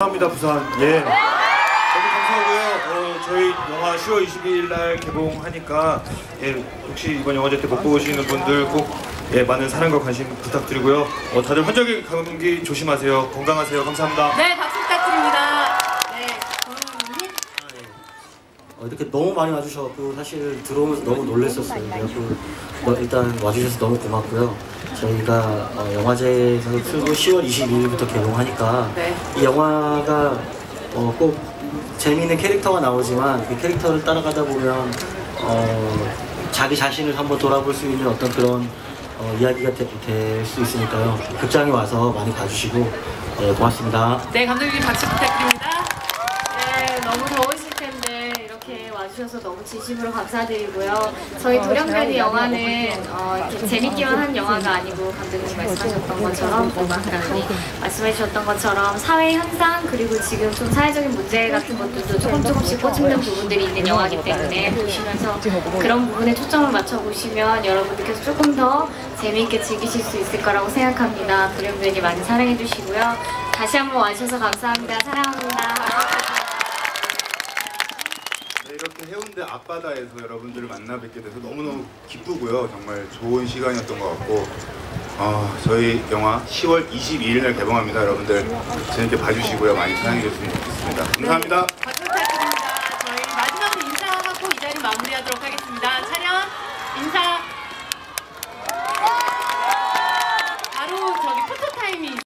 감사합니다 부산. 예. 너무 감사하고요. 어, 저희 영화 10월 22일 날 개봉하니까 예 혹시 이번 영화제 때 못 보시는 분들 꼭 예, 많은 사랑과 관심 부탁드리고요. 어, 다들 환절기 감기 조심하세요. 건강하세요. 감사합니다. 네, 박수 부탁드립니다. 네, 정은님. 어, 이렇게 너무 많이 와주셔서 사실 들어오면서 너무 놀랐었어요. 그래서 뭐 일단 와주셔서 너무 고맙고요. 저희가 어, 영화제에서 풀고 10월 22일부터 개봉하니까 네. 이 영화가 어, 꼭 재미있는 캐릭터가 나오지만 그 캐릭터를 따라가다 보면 어, 자기 자신을 한번 돌아볼 수 있는 어떤 그런 어, 이야기가 될 수 있으니까요. 극장에 와서 많이 봐주시고 네, 고맙습니다. 네, 감독님 박수 부탁드립니다. 네, 너무 이렇게 와주셔서 너무 진심으로 감사드리고요. 저희 돌연변이 영화는 어, 이렇게 재밌기만 한 영화가 아니고 감독님 말씀하셨던 것처럼 또 막가님 말씀해주셨던 것처럼 사회 현상 그리고 지금 좀 사회적인 문제 같은 것들도 조금 조금씩 꽂히는 부분들이 있는 영화이기 때문에 보시면서 그런 부분에 초점을 맞춰 보시면 여러분들께서 조금 더 재미있게 즐기실 수 있을 거라고 생각합니다. 돌연변이 많이 사랑해 주시고요. 다시 한번 와주셔서 감사합니다. 사랑합니다. 네, 이렇게 해운대 앞바다에서 여러분들을 만나 뵙게 돼서 너무너무 기쁘고요. 정말 좋은 시간이었던 것 같고 아, 저희 영화 10월 22일 날 개봉합니다. 여러분들 재밌게 봐주시고요. 많이 사랑해 주셨으면 좋겠습니다. 감사합니다.